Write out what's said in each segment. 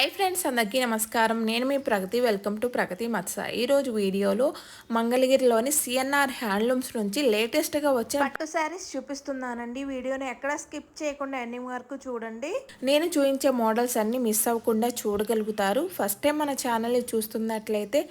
Hi friends అందరికీ నమస్కారం. నేను మీ ప్రగతి. వెల్కమ్ టు ప్రగతి మత్స. ఈరోజు వీడియోలో మంగళగిరిలోని సిఎన్ఆర్ హ్యాండ్లూమ్స్ నుంచి లేటెస్ట్గా వచ్చే పట్టు శారీస్ చూపిస్తున్నానండి. వీడియోని ఎక్కడ స్కిప్ చేయకుండా ఎండింగ్ వరకు చూడండి. నేను చూపించే మోడల్స్ అన్ని మిస్ అవ్వకుండా చూడగలుగుతారు. ఫస్ట్ టైం మన ఛానల్ని చూస్తున్నట్లయితే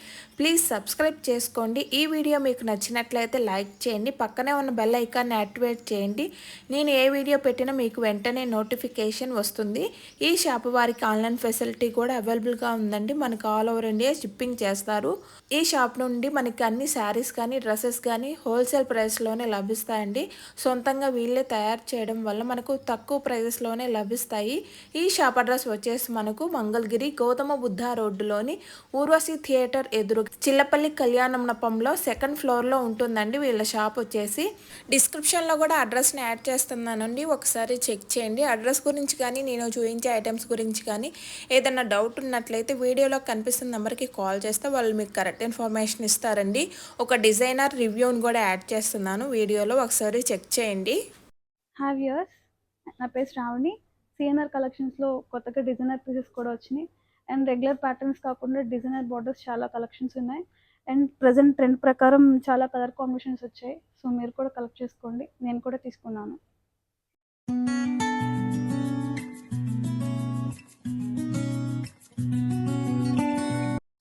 ప్లీజ్ సబ్స్క్రైబ్ చేసుకోండి. ఈ వీడియో మీకు నచ్చినట్లయితే లైక్ చేయండి. పక్కనే ఉన్న బెల్ ఐకాన్ని యాక్టివేట్ చేయండి. నేను ఏ వీడియో పెట్టినా మీకు వెంటనే నోటిఫికేషన్ వస్తుంది. ఈ షాప్ వారికి ఆన్లైన్ ఫెసిలిటీ కూడా అవైలబుల్గా ఉందండి. మనకు ఆల్ ఓవర్ ఇండియా షిప్పింగ్ చేస్తారు. ఈ షాప్ నుండి మనకి అన్ని శారీస్ కానీ డ్రెస్సెస్ కానీ హోల్సేల్ ప్రైస్లోనే లభిస్తాయండి. సొంతంగా వీళ్ళే తయారు చేయడం వల్ల మనకు తక్కువ ప్రైజెస్లోనే లభిస్తాయి. ఈ షాప్ అడ్రస్ వచ్చేసి మనకు మంగళగిరి గౌతమ బుద్ధ రోడ్డులోని ఊర్వశి థియేటర్ ఎదురు చిల్లపల్లి కళ్యాణ మండపంలో సెకండ్ ఫ్లోర్లో ఉంటుందండి వీళ్ళ షాప్ వచ్చేసి. డిస్క్రిప్షన్లో కూడా అడ్రస్ని యాడ్ చేస్తున్నానండి. ఒకసారి చెక్ చేయండి. అడ్రస్ గురించి కానీ నేను చూపించే ఐటమ్స్ గురించి కానీ ఏదైనా డౌట్ ఉన్నట్లయితే వీడియోలో కనిపిస్తున్న నెంబర్కి కాల్ చేస్తే వాళ్ళు మీకు కరెక్ట్ ఇన్ఫర్మేషన్ ఇస్తారండి. ఒక డిజైనర్ రివ్యూని కూడా యాడ్ చేస్తున్నాను. వీడియోలో ఒకసారి చెక్ చేయండి. హ్యావ్ వ్యూయర్స్ నా పేరు శ్రావణి. సిఎన్ఆర్ కలెక్షన్స్లో కొత్తగా డిజైనర్ పీసెస్ కూడా వచ్చినాయి. అండ్ రెగ్యులర్ ప్యాటర్న్స్ కాకుండా డిజైనర్ బార్డర్స్ చాలా కలెక్షన్స్ ఉన్నాయి. అండ్ ప్రజెంట్ ట్రెండ్ ప్రకారం చాలా కలర్ కాంబినేషన్స్ వచ్చాయి. సో మీరు కూడా కలెక్ట్ చేసుకోండి. నేను కూడా తీసుకున్నాను.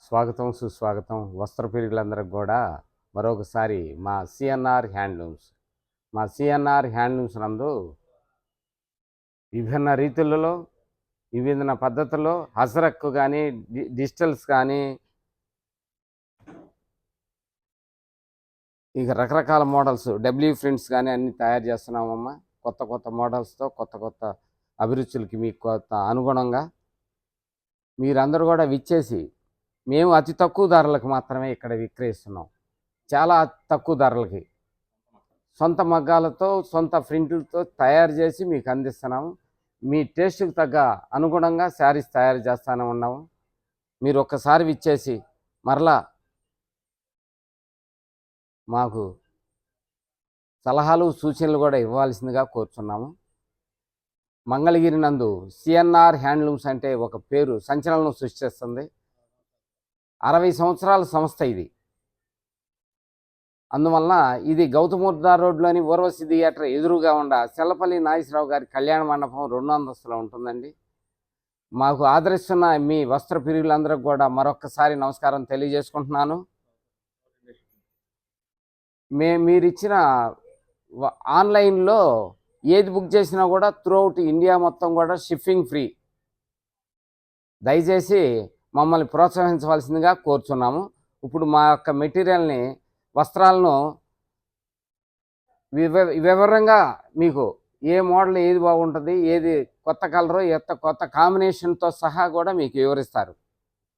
స్వాగతం సుస్వాగతం. వస్త్ర ప్రియులందరికి కూడా మరొకసారి మా సిఎన్ఆర్ హ్యాండ్లూమ్స్. మా సిఎన్ఆర్ హ్యాండ్లూమ్స్ నందు విభిన్న రీతులలో విభిన్న పద్ధతుల్లో హసరక్కు కానీ డి- డిజిటల్స్ కానీ ఇక రకరకాల మోడల్స్ డబ్ల్యూ ప్రింట్స్ కానీ అన్నీ తయారు చేస్తున్నామమ్మా. కొత్త కొత్త మోడల్స్తో కొత్త కొత్త అభిరుచులకి మీకు కొత్త అనుగుణంగా మీరందరూ కూడా విచ్చేసి మేము అతి తక్కువ ధరలకు మాత్రమే ఇక్కడ విక్రయిస్తున్నాం. చాలా తక్కువ ధరలకి. సొంత మగ్గాలతో సొంత ప్రింట్లతో తయారు చేసి మీకు అందిస్తున్నాము మీ టేస్ట్కి తగ్గ అనుగుణంగా శారీస్ తయారు చేస్తానే ఉన్నాము మీరు ఒక్కసారి విచ్చేసి మరలా మాకు సలహాలు సూచనలు కూడా ఇవ్వాల్సిందిగా కోరుచున్నాము. మంగళగిరి నందు సిఎన్ఆర్ హ్యాండ్లూమ్స్ అంటే ఒక పేరు సంచలనం సృష్టిస్తుంది. అరవై సంవత్సరాల సంస్థ ఇది. అందువలన ఇది గౌతమూర్ధ రోడ్లోని ఊర్వశి థియేటర్ ఎదురుగా ఉండ చెల్లపల్లి నాగేశ్వరరావు గారి కళ్యాణ మండపం రెండు అంతస్తులో ఉంటుందండి. మాకు ఆదరిస్తున్న మీ వస్త్ర ప్రియులందరికీ కూడా మరొక్కసారి నమస్కారం తెలియజేసుకుంటున్నాను. మే మీరిచ్చిన ఆన్లైన్లో ఏది బుక్ చేసినా కూడా త్రూఅవుట్ ఇండియా మొత్తం కూడా షిప్పింగ్ ఫ్రీ. దయచేసి మమ్మల్ని ప్రోత్సహించవలసిందిగా కోరుచున్నాము. ఇప్పుడు మా యొక్క మెటీరియల్ని వస్త్రాలను వివ వివరంగా మీకు ఏ మోడల్ ఏది బాగుంటుంది ఏది కొత్త కలరు ఎంత కొత్త కాంబినేషన్తో సహా కూడా మీకు వివరిస్తారు.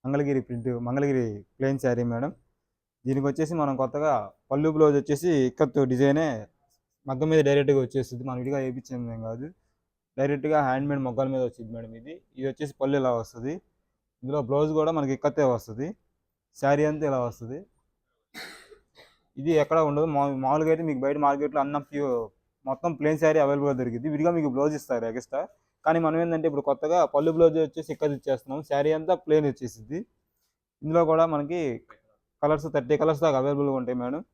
Mangalagiri print Mangalagiri plain sari madam. దీనికి వచ్చేసి మనం కొత్తగా పళ్ళు బ్లౌజ్ వచ్చేసి ఇక్కత్తు డిజైనే మగ్గం మీద డైరెక్ట్గా వచ్చేస్తుంది. మనం ఇటుగా వేయించింది కాదు. డైరెక్ట్గా హ్యాండ్మేడ్ మొగ్గల మీద వచ్చింది మేడం ఇది. ఇది వచ్చేసి పళ్ళు ఇలా వస్తుంది? ఇందులో బ్లౌజ్ కూడా మనకి ఇక్కతే వస్తుంది. శారీ అంతా ఇలా వస్తుంది. ఇది ఎక్కడ ఉండదు. మా మామూలుగా అయితే మీకు బయట మార్కెట్లో అన్న ప్యూ మొత్తం ప్లేన్ శారీ అవైలబుల్గా దొరికింది విడిగా మీకు బ్లౌజ్ ఇస్తారు ఎక్స్ట్రా. కానీ మనం ఏంటంటే ఇప్పుడు కొత్తగా పళ్ళు బ్లౌజ్ వచ్చేసి ఇక్కత ఇచ్చేస్తున్నాం. శారీ అంతా ప్లేన్ వచ్చేసింది ఇందులో కూడా మనకి కలర్స్ థర్టీ కలర్స్ దాకా అవైలబుల్గా ఉంటాయి మేడం.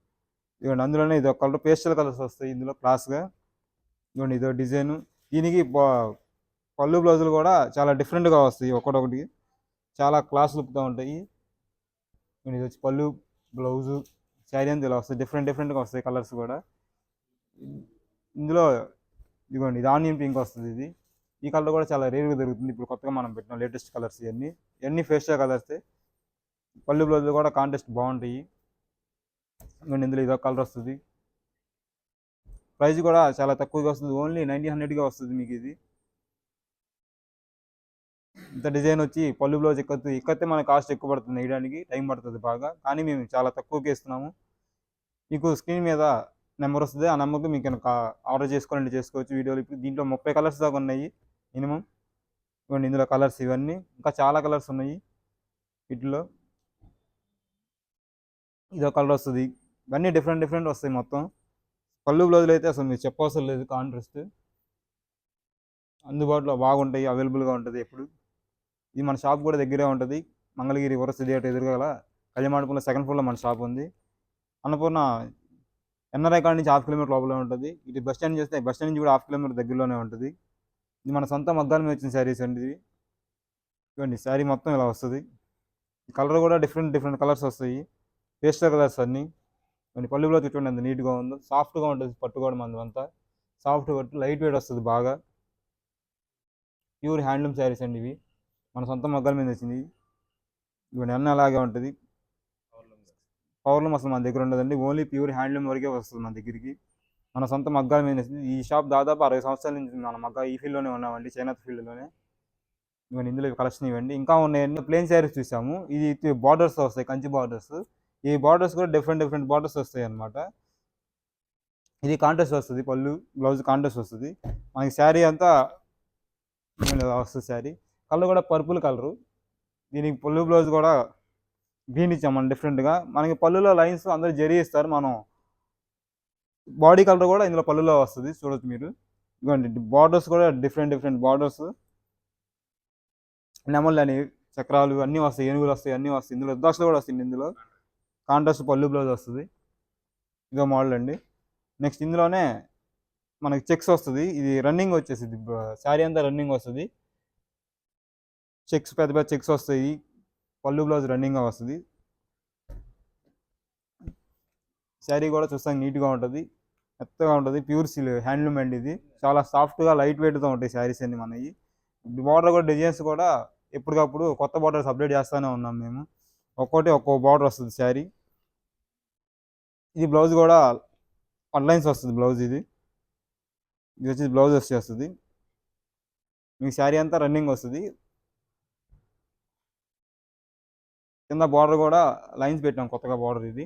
ఇవ్వండి అందులోనే ఇది ఒక కలర్ పేస్టల్ కలర్స్ వస్తాయి ఇందులో క్లాస్గా. ఇవ్వండి ఇదో డిజైన్. దీనికి ప- పళ్ళు బ్లౌజులు కూడా చాలా డిఫరెంట్గా వస్తాయి ఒకటొకటి చాలా క్లాస్ లుక్తో ఉంటాయి. ఇది వచ్చి పళ్ళు బ్లౌజు శారీ అంతా ఇలా వస్తాయి. డిఫరెంట్ డిఫరెంట్గా వస్తాయి కలర్స్ కూడా. ఇందులో ఇదిగోండి ఇది ఆనియన్ పింక్ వస్తుంది ఇది. ఈ కలర్ కూడా చాలా రేర్గా దొరుకుతుంది. ఇప్పుడు కొత్తగా మనం పెట్టిన లేటెస్ట్ కలర్స్ ఇవన్నీ. ఇవన్నీ ఫ్రెష్గా కలర్స్. పళ్ళు బ్లౌజులు కూడా కాంటెస్ట్ బాగుంటాయి. ఇంకోండి ఇందులో ఇదో కలర్ వస్తుంది. ప్రైస్ కూడా చాలా తక్కువగా వస్తుంది. ఓన్లీ నైన్టీన్ హండ్రెడ్గా వస్తుంది మీకు ఇది. ఇంత డిజైన్ వచ్చి పళ్ళు బ్లౌజ్ ఎక్కద్దు ఎక్కతే మన కాస్ట్ ఎక్కువ పడుతుంది వేయడానికి టైం పడుతుంది బాగా. కానీ మేము చాలా తక్కువకి ఇస్తున్నాము మీకు స్క్రీన్ మీద నెంబర్ వస్తుంది ఆ నెంబర్కి మీకు కనుక ఆర్డర్ చేసుకోవాలంటే చేసుకోవచ్చు వీడియోలు. ఇప్పుడు దీంట్లో ముప్పై కలర్స్ దాకా ఉన్నాయి మినిమం. ఇవ్వండి ఇందులో కలర్స్ ఇవన్నీ. ఇంకా చాలా కలర్స్ ఉన్నాయి వీటిలో ఇదో కలర్ వస్తుంది. ఇవన్నీ డిఫరెంట్ డిఫరెంట్ వస్తాయి మొత్తం. పళ్ళు బ్లౌజులు అయితే అసలు మీరు చెప్పవసరం లేదు కాంట్రాస్ట్. అందుబాటులో బాగుంటాయి అవైలబుల్గా ఉంటుంది ఎప్పుడు. ఇది మన షాప్ కూడా దగ్గరే ఉంటుంది. మంగళగిరి వరస థియేటర్ ఎదురుగల కళ్యాణమండపంలో సెకండ్ ఫ్లోర్లో మన షాప్ ఉంది. అన్నపూర్ణ ఎన్ఆర్ఐ కాడ నుంచి హాఫ్ కిలోమీటర్ లోపలే ఉంటుంది. ఇటు బస్ స్టాండ్ చేస్తే బస్ స్టాండ్ నుంచి కూడా హాఫ్ కిలోమీటర్ దగ్గరలోనే ఉంటుంది. ఇది మన సొంత మగ్గాల మీద వచ్చిన శారీస్ అండి ఇది. ఇవ్వండి శారీ మొత్తం ఇలా వస్తుంది. కలర్ కూడా డిఫరెంట్ డిఫరెంట్ కలర్స్ వస్తాయి. పేస్టల్ కలర్స్ అన్నీ. కొన్ని పళ్ళులో చూడండి అంత నీట్గా ఉందో. సాఫ్ట్గా ఉంటుంది పట్టు కూడా మనది అంతా. సాఫ్ట్ పట్టు లైట్ వెయిట్ వస్తుంది బాగా. ప్యూర్ హ్యాండ్లూమ్ శారీస్ అండి ఇవి. మన సొంత మగ్గాల మీద వచ్చింది. ఇవన్నీ అన్నీ అలాగే ఉంటుంది. పవర్లూమ్ అసలు మన దగ్గర ఉండదండి. ఓన్లీ ప్యూర్ హ్యాండ్లూమ్ వరకే వస్తుంది మన దగ్గరికి. మన సొంత మగ్గాల మీద వచ్చింది. ఈ షాప్ దాదాపు అరవై సంవత్సరాల నుంచి మన మగ్గా ఈ ఫీల్డ్లోనే ఉన్నామండి. చైనా ఫీల్డ్లోనే. ఇవన్నీ ఇందులో కలెక్షన్ ఇవ్వండి. ఇంకా ఉన్నాయండి. ప్లేన్ శారీస్ చూసాము. ఇది బార్డర్స్ వస్తాయి. కంచి బార్డర్స్. ఈ బార్డర్స్ కూడా డిఫరెంట్ డిఫరెంట్ బార్డర్స్ వస్తాయి అన్నమాట ఇది కాంట్రాస్ట్ వస్తుంది. పళ్ళు బ్లౌజ్ కాంట్రాస్ట్ వస్తుంది. మనకి శారీ అంతా వస్తుంది శారీ. కలర్ కూడా పర్పుల్ కలరు. దీనికి పళ్ళు బ్లౌజ్ కూడా గ్రీన్ ఇచ్చాం మనం డిఫరెంట్గా మనకి పళ్ళులో లైన్స్ అందరూ జరీ ఇస్తారు మనం బాడీ కలర్ కూడా ఇందులో పళ్ళులో వస్తుంది చూడొచ్చు మీరు. ఇవ్వండి బార్డర్స్ కూడా డిఫరెంట్ డిఫరెంట్ బార్డర్స్ నెమళ్ళు అని చక్రాలు అన్నీ వస్తాయి ఏనుగులు వస్తాయి అన్నీ వస్తాయి. ఇందులో రుద్రాక్షలు కూడా వస్తుంది ఇందులో. కాంట్రాస్ట్ పళ్ళు బ్లౌజ్ వస్తుంది. ఇదో మోడల్ అండి. నెక్స్ట్ ఇందులోనే మనకి చెక్స్ వస్తుంది. ఇది రన్నింగ్ వచ్చేసింది శారీ అంతా రన్నింగ్ వస్తుంది. చెక్స్ పెద్ద పెద్ద చెక్స్ వస్తాయి. పళ్ళు బ్లౌజ్ రన్నింగ్గా వస్తుంది. శారీ కూడా చూస్తానికి నీట్గా ఉంటుంది. మెత్తగా ఉంటుంది. ప్యూర్ సిల్ హ్యాండ్లూమ్ అండి ఇది. చాలా సాఫ్ట్గా లైట్ వెయిట్తో ఉంటాయి శారీస్ అన్ని మనవి. బార్డర్ కూడా డిజైన్స్ కూడా ఎప్పటికప్పుడు కొత్త బార్డర్స్ అప్డేట్ చేస్తూనే ఉన్నాం మేము. ఒక్కోటి ఒక్కో బార్డర్ వస్తుంది శారీ. ఇది బ్లౌజ్ కూడా లైన్స్ వస్తుంది బ్లౌజ్ ఇది. ఇది వచ్చి బ్లౌజ్ వచ్చేస్తుంది. మీకు శారీ అంతా రన్నింగ్ వస్తుంది. కింద బార్డర్ కూడా లైన్స్ పెట్టాం కొత్తగా బార్డర్ ఇది.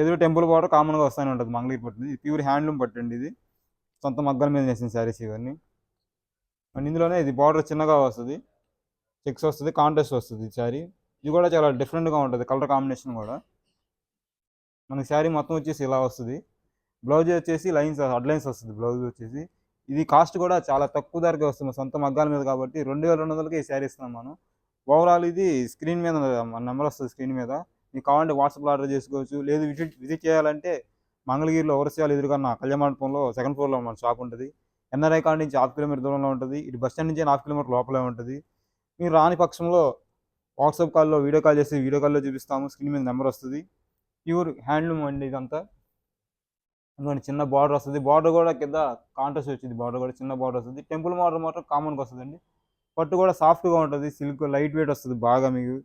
ఎదురు టెంపుల్ బార్డర్ కామన్గా వస్తూనే ఉంటుంది మంగళగిరి పట్టింది. ఇది ప్యూర్ హ్యాండ్లూమ్ పట్టండి ఇది. సొంత మగ్గల మీద వేసిన శారీస్ ఇవన్నీ. అండ్ ఇందులోనే ఇది బార్డర్ చిన్నగా వస్తుంది. చెక్స్ వస్తుంది కాంట్రాస్ట్ వస్తుంది శారీ ఇది కూడా చాలా డిఫరెంట్గా ఉంటుంది కలర్ కాంబినేషన్ కూడా. మనకి శారీ మొత్తం వచ్చేసి ఇలా వస్తుంది. బ్లౌజ్ వచ్చేసి లైన్స్ అడ్ లైన్స్ వస్తుంది బ్లౌజ్ వచ్చేసి. ఇది కాస్ట్ కూడా చాలా తక్కువ ధరకే వస్తుంది. సొంత మగ్గాల మీద కాబట్టి రెండు వేల రెండు వందలకి ఈ శారీ ఇస్తున్నాం మనం. ఓవరాల్ ఇది స్క్రీన్ మీద మన నెంబర్ వస్తుంది స్క్రీన్ మీద. మీకు కావాలంటే వాట్సాప్లో ఆర్డర్ చేసుకోవచ్చు. లేదు విజిట్ విజిట్ చేయాలంటే మంగళగిరిలో ఒరిస్సా ఎదురుగా నా కళ్యాణ మండపంలో సెకండ్ ఫ్లోర్లో మన షాప్ ఉంటుంది. ఎన్ఆర్ఐ కాడ నుంచి హాఫ్ కిలోమీటర్ దూరంలో ఉంటుంది. ఇటు బస్ స్టాండ్ నుంచి హాఫ్ కిలోమీటర్ లోపలే ఉంటుంది. మీరు రాని పక్షంలో వాట్సాప్ కాల్లో వీడియో కాల్ చేసి వీడియో కాల్లో చూపిస్తాము. స్క్రీన్ మీద నెంబర్ వస్తుంది. ప్యూర్ హ్యాండ్లూమ్ అండి ఇదంతా. ఇదిగోండి చిన్న బార్డర్ వస్తుంది. బార్డర్ కూడా కింద కాంట్రాస్ట్ వచ్చింది. బార్డర్ కూడా చిన్న బార్డర్ వస్తుంది. టెంపుల్ బార్డర్ మాత్రం కామన్గా వస్తుందండి. పట్టు కూడా సాఫ్ట్గా ఉంటుంది సిల్క్ లైట్ వెయిట్ వస్తుంది బాగా మీకు.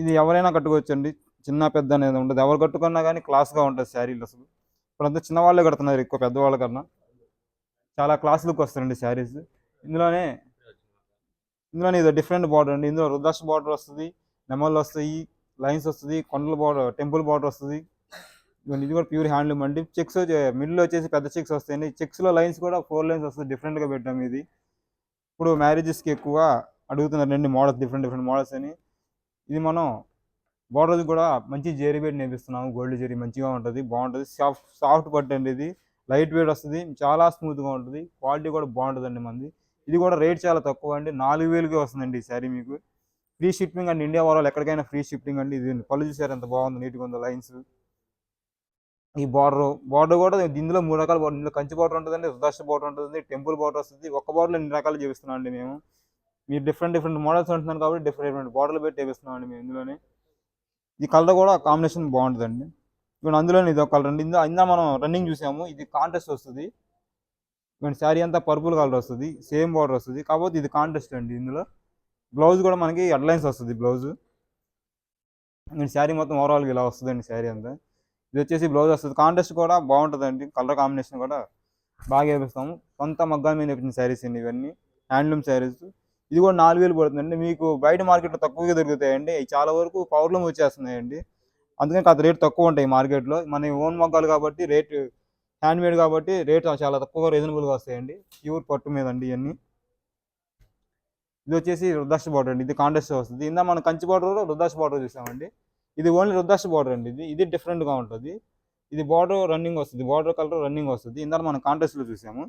ఇది ఎవరైనా కట్టుకోవచ్చండి చిన్న పెద్ద అనేది ఉంటుంది ఎవరు కట్టుకున్నా కానీ క్లాస్గా ఉంటుంది శారీలు అసలు. ఇప్పుడంతా చిన్నవాళ్ళే కడుతున్నారు ఎక్కువ పెద్దవాళ్ళ కన్నా. చాలా క్లాస్ లుక్ వస్తాయండి శారీస్. ఇందులోనే ఇందులోనే ఇది డిఫరెంట్ బార్డర్ అండి. ఇందులో రుద్రాక్ష బార్డర్ వస్తుంది నెమళ్ళు వస్తాయి లైన్స్ వస్తుంది కొండల బార్డర్ టెంపుల్ బార్డర్ వస్తుంది. ఇవన్నీ ఇది కూడా ప్యూర్ హ్యాండ్లూమ్ అండి. చెక్స్ మిడిల్ వచ్చేసి పెద్ద చెక్స్ వస్తాయండి. చెక్స్లో లైన్స్ కూడా ఫోర్ లైన్స్ వస్తుంది డిఫరెంట్గా పెట్టాం ఇది. ఇప్పుడు మ్యారేజెస్కి ఎక్కువ అడుగుతున్నారు రెండు మోడల్స్ డిఫరెంట్ డిఫరెంట్ మోడల్స్ అని. ఇది మనం బార్డర్ కూడా మంచి జెరీ బెడ్ నేర్పిస్తున్నాము గోల్డ్ జెరీ మంచిగా ఉంటుంది బాగుంటుంది. సాఫ్ట్ సాఫ్ట్ పట్టు అండి ఇది. లైట్ వెయిట్ వస్తుంది చాలా స్మూత్గా ఉంటుంది. క్వాలిటీ కూడా బాగుంటుందండి మంది. ఇది కూడా రేట్ చాలా తక్కువ అండి. నాలుగు వేలుకే వస్తుందండి ఈ శారీ మీకు. ఫ్రీ షిప్పింగ్ అండి. ఇండియా వాళ్ళు ఎక్కడికైనా ఫ్రీ షిప్పింగ్ అండి. ఇది పళ్ళు చూసారు ఎంత బాగుంది నీట్గా ఉందో లైన్స్ ఈ బార్డర్ బార్డర్ కూడా ఇందులో మూడు రకాల బార్డర్ ఇందులో కంచి బార్డర్ ఉంటుందండి రుద్రాక్ష బార్డర్ ఉంటుంది టెంపుల్ బార్డర్ వస్తుంది. ఒక బార్డర్లో ఎన్ని రకాలు చూపిస్తున్నాం అండి మేము? మీరు డిఫరెంట్ డిఫరెంట్ మోడల్స్ ఉంటున్నాను కాబట్టి డిఫరెంట్ డిఫరెంట్ బార్డర్లు పెట్టి వేపిస్తున్నాం అండి మేము ఇందులోనే. ఈ కలర్ కూడా కాంబినేషన్ బాగుంటుందండి. ఇప్పుడు అందులోనే ఇది ఒక కలర్ అండి. ఇందులో ఇందా మనం రన్నింగ్ చూసాము ఇది కాంటెస్ట్ వస్తుంది. ఇప్పుడు శారీ అంతా పర్పుల్ కలర్ వస్తుంది సేమ్ బార్డర్ వస్తుంది. కాకపోతే ఇది కాంటెస్ట్ అండి ఇందులో. బ్లౌజ్ కూడా మనకి అడ్లైన్స్ వస్తుంది బ్లౌజ్ శారీ మొత్తం ఓవరాల్గా ఇలా వస్తుందండి శారీ అంతా. ఇది వచ్చేసి బ్లౌజ్ వస్తుంది కాంటెస్ట్ కూడా బాగుంటుందండి. కలర్ కాంబినేషన్ కూడా బాగా వేపిస్తాము. సొంత మగ్గాల మీద వేపించిన శారీస్ అండి ఇవన్నీ. హ్యాండ్లూమ్ శారీస్ ఇది కూడా నాలుగు వేలు పడుతుందండి. మీకు బయట మార్కెట్లో తక్కువగా దొరుకుతాయండి. చాలా వరకు పవర్లూమ్ వచ్చేస్తున్నాయండి అందుకని కాస్త రేట్ తక్కువ ఉంటాయి మార్కెట్లో. మన ఓన్ మగ్గాలు కాబట్టి రేట్ హ్యాండ్మేడ్ కాబట్టి రేట్ చాలా తక్కువగా రీజనబుల్గా వస్తాయండి. ప్యూర్ పట్టు మీద అండి ఇవన్నీ. ఇది వచ్చేసి రుద్రాక్ష బార్డర్ అండి. ఇది కాంటెస్ట్ వస్తుంది. ఇందా మనం కంచి బార్డర్ రుద్రాక్ష బార్డర్ చూసామండి. ఇది ఓన్లీ రుద్రాక్ష బార్డర్ అండి. ఇది ఇది డిఫరెంట్గా ఉంటుంది. ఇది బార్డర్ రన్నింగ్ వస్తుంది. బార్డర్ కలర్ రన్నింగ్ వస్తుంది. ఇందాక మనం కాంటెస్ట్లో చూసాము.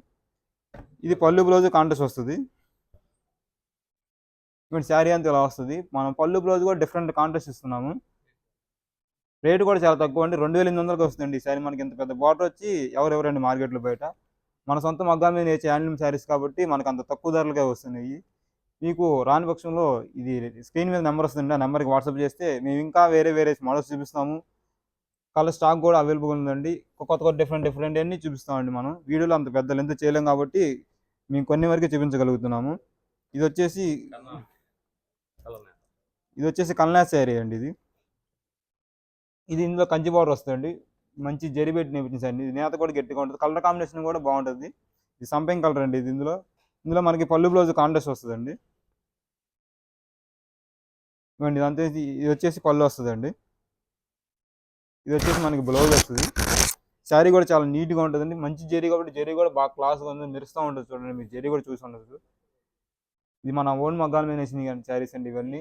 ఇది పళ్ళు బ్లౌజ్ కాంటెస్ట్ వస్తుంది. ఇప్పుడు శారీ అంతా ఇలా వస్తుంది. మనం పళ్ళు బ్లౌజ్ కూడా డిఫరెంట్ కాంటెస్ట్ ఇస్తున్నాము. రేటు కూడా చాలా తక్కువ అండి. రెండు వేల ఎనిమిది వందలకి వస్తుంది ఈ శారీ. మనకి ఇంత పెద్ద బార్డర్ వచ్చి ఎవరెవరండి మార్కెట్లో బయట? మన సొంత మగ్గాల మీద నేర్చే హ్యాండ్లూమ్ శారీస్ కాబట్టి మనకు అంత తక్కువ ధరలకే వస్తున్నాయి. మీకు రాని పక్షంలో ఇది స్క్రీన్ మీద నెంబర్ వస్తుంది ఆ నెంబర్కి వాట్సాప్ చేస్తే మేము ఇంకా వేరే వేరే మోడల్స్ చూపిస్తాము. కలర్ స్టాక్ కూడా అవైలబుల్ ఉందండి. కొత్త కొత్త డిఫరెంట్ డిఫరెంట్ అన్ని చూపిస్తామండి మనం. వీడియోలో అంత పెద్ద లెంత్ చేయలేం కాబట్టి మేము కొన్ని వరకే చూపించగలుగుతున్నాము. ఇది వచ్చేసి ఇది వచ్చేసి కల్నా శారీ అండి ఇది. ఇది ఇందులో కంచి బార్డర్ వస్తుందండి. మంచి జరిబెట్టి నేర్పించింది ఇది నేత కూడా గట్టిగా ఉంటుంది. కలర్ కాంబినేషన్ కూడా బాగుంటుంది. ఇది సంపెంగ్ కలర్ అండి ఇది ఇందులో. ఇందులో మనకి పళ్ళు బ్లౌజ్ కాంట్రాస్ట్ వస్తుందండి. ఇవ్వండి ఇదంతా ఇది వచ్చేసి పళ్ళు వస్తుందండి. ఇది వచ్చేసి మనకి బ్లౌజ్ వస్తుంది. శారీ కూడా చాలా నీట్గా ఉంటుందండి. మంచి జరీ కాబట్టి జరీ కూడా బాగా క్లాస్గా ఉంది మెరుస్తూ ఉంటుంది చూడండి మీరు జరీ కూడా చూసి ఉండదు ఇది మన ఓన్ మగ్గాల మీద వేసింది కానీ శారీస్ అండి ఇవన్నీ.